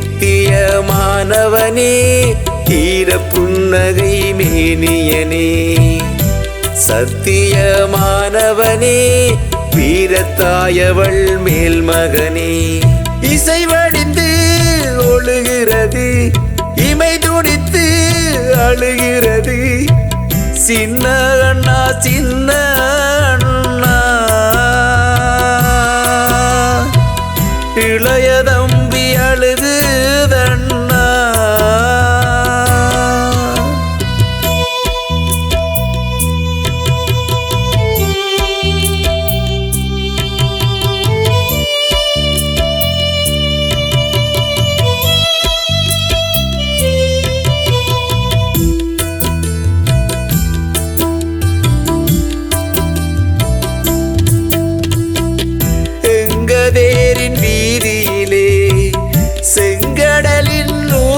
நித்திய மாணவனே தீர புன்னகை மேனியனே. சத்திய மாணவனே வீரத்தாயவள் மேல் மகனே இசை ஒழுகிறது இமை துடித்து அழுகிறது. சின்ன அண்ணா சின்ன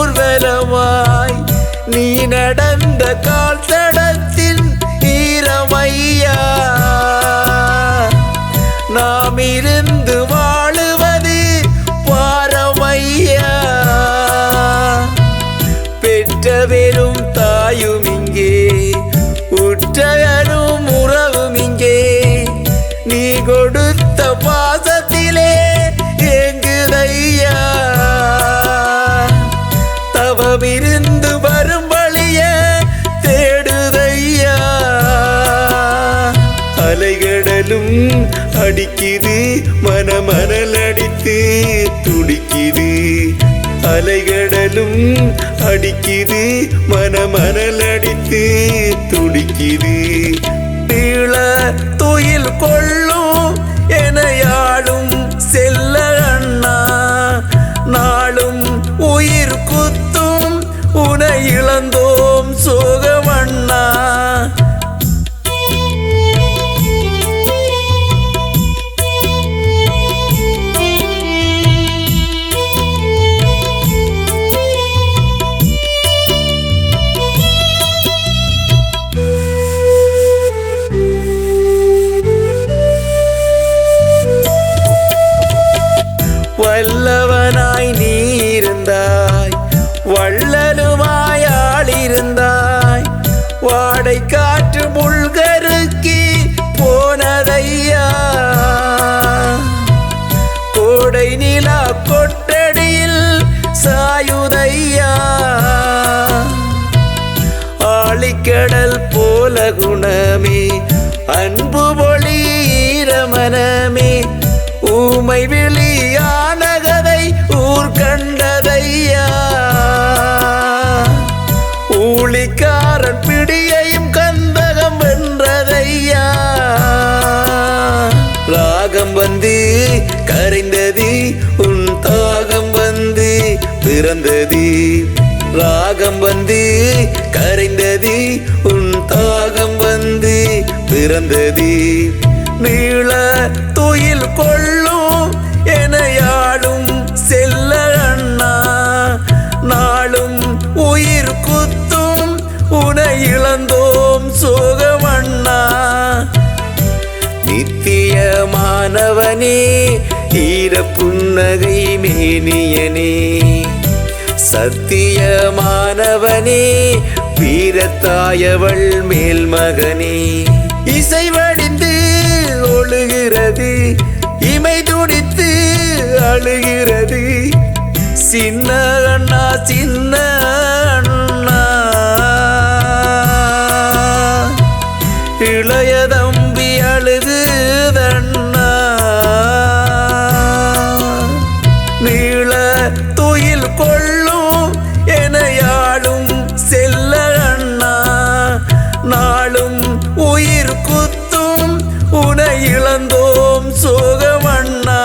ஊர்வலமாய் நீ நடந்த கால் தடத்தின் ஈரமையா? நாம் இருந்து வாழுவது பாரமையா? பெற்ற வெறும் தாயும் இங்கே உற்ற தவமிருந்து வரும் வழிய தேடுதையா? அலைகடலும் அடிக்குது மனமனல் அடித்து துடிக்குது. அலைகடலும் அடிக்குது மனமனல் அடித்து துடிக்குது. இழந்தோம் சோகமண்ணா. வல்லவனாய் கோடை நிலா கொட்டடியில் சாயுதையா? ஆளிக்கடல் போல குணமே அன்பு பொழி ஈரமனமே ஊமை விழி பிறந்தது ராகம் வந்து கரைந்ததி உன் தாகம் வந்து பிறந்தது. நீள துயில் கொள்ளும் எனையாடும் செல்ல அண்ணா. நாளும் உயிர் குத்தும் உனை இழந்தோம் சோகம் சோகமண்ணா நித்தியமானவனே ஈர புன்னகை மேனியனே. சத்தியமானவனே வீரத்தாயவள் மேல் மகனே இசை வடிந்து ஒழுகிறது இமை துடித்து அழுகிறது. சின்ன அண்ணா சின்ன இழந்தோம் சோகமண்ணா.